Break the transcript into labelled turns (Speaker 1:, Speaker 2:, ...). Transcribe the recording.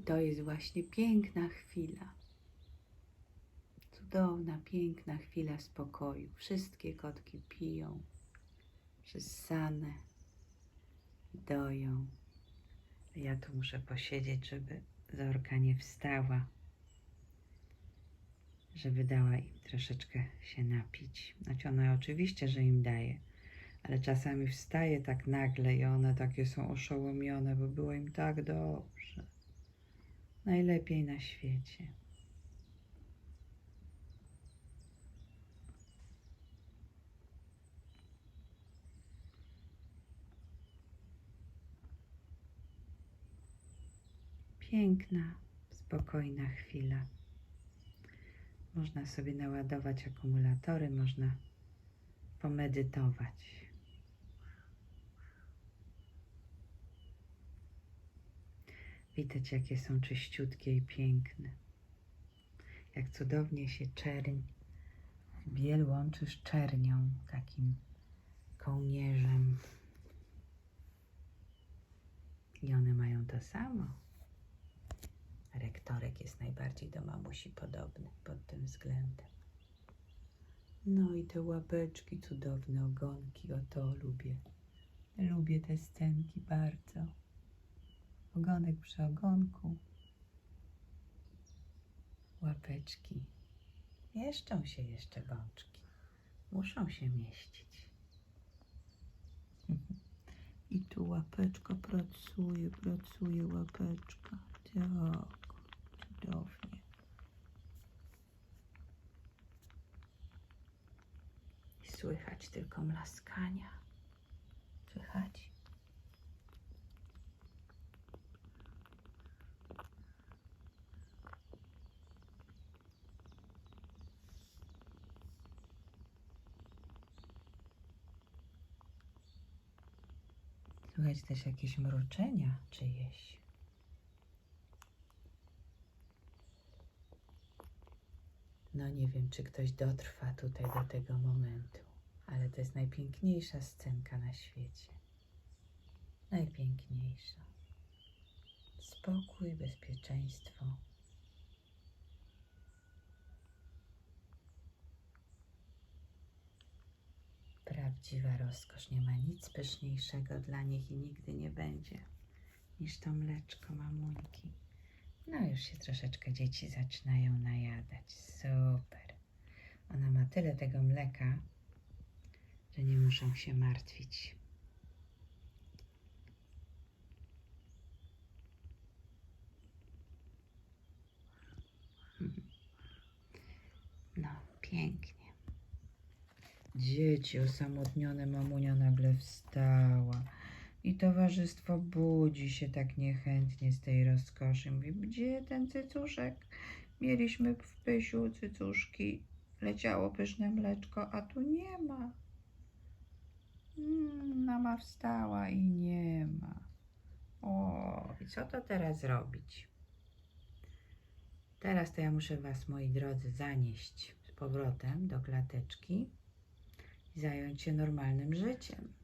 Speaker 1: I to jest właśnie piękna chwila. Cudowna, piękna chwila spokoju. Wszystkie kotki piją, przyssane, doją. Ja tu muszę posiedzieć, żeby Zorka nie wstała, żeby dała im troszeczkę się napić. Znaczy ona oczywiście, że im daje, ale czasami wstaje tak nagle i one takie są oszołomione, bo było im tak dobrze. Najlepiej na świecie. Piękna, spokojna chwila. Można sobie naładować akumulatory, można pomedytować. Widać, jakie są czyściutkie i piękne. Jak cudownie się czerń, biel łączy z czernią, takim kołnierzem. I one mają to samo. Rektorek jest najbardziej do mamusi podobny pod tym względem. No i te łapeczki, cudowne ogonki, o to lubię. Lubię te scenki bardzo. Ogonek przy ogonku. Łapeczki. Mieszczą się jeszcze bączki. Muszą się mieścić. I tu łapeczka pracuje, pracuje łapeczka. Tak, cudownie. Słychać tylko mlaskania. Słychać? Słychać też jakieś mruczenia czyjeś. No nie wiem, czy ktoś dotrwa tutaj do tego momentu, ale to jest najpiękniejsza scenka na świecie. Najpiękniejsza. Spokój, bezpieczeństwo. Prawdziwa rozkosz. Nie ma nic pyszniejszego dla nich i nigdy nie będzie niż to mleczko mamuńki. No już się troszeczkę dzieci zaczynają najadać. Super. Ona ma tyle tego mleka, że nie muszą się martwić. No, pięknie. Dzieci osamotnione, mamunia nagle wstała. I towarzystwo budzi się tak niechętnie z tej rozkoszy. Mówi, gdzie ten cycuszek? Mieliśmy w pysiu cycuszki. Leciało pyszne mleczko, a tu nie ma. Mm, mama wstała i nie ma. O, i co to teraz robić? Teraz to ja muszę Was, moi drodzy, zanieść z powrotem do klateczki i zająć się normalnym życiem.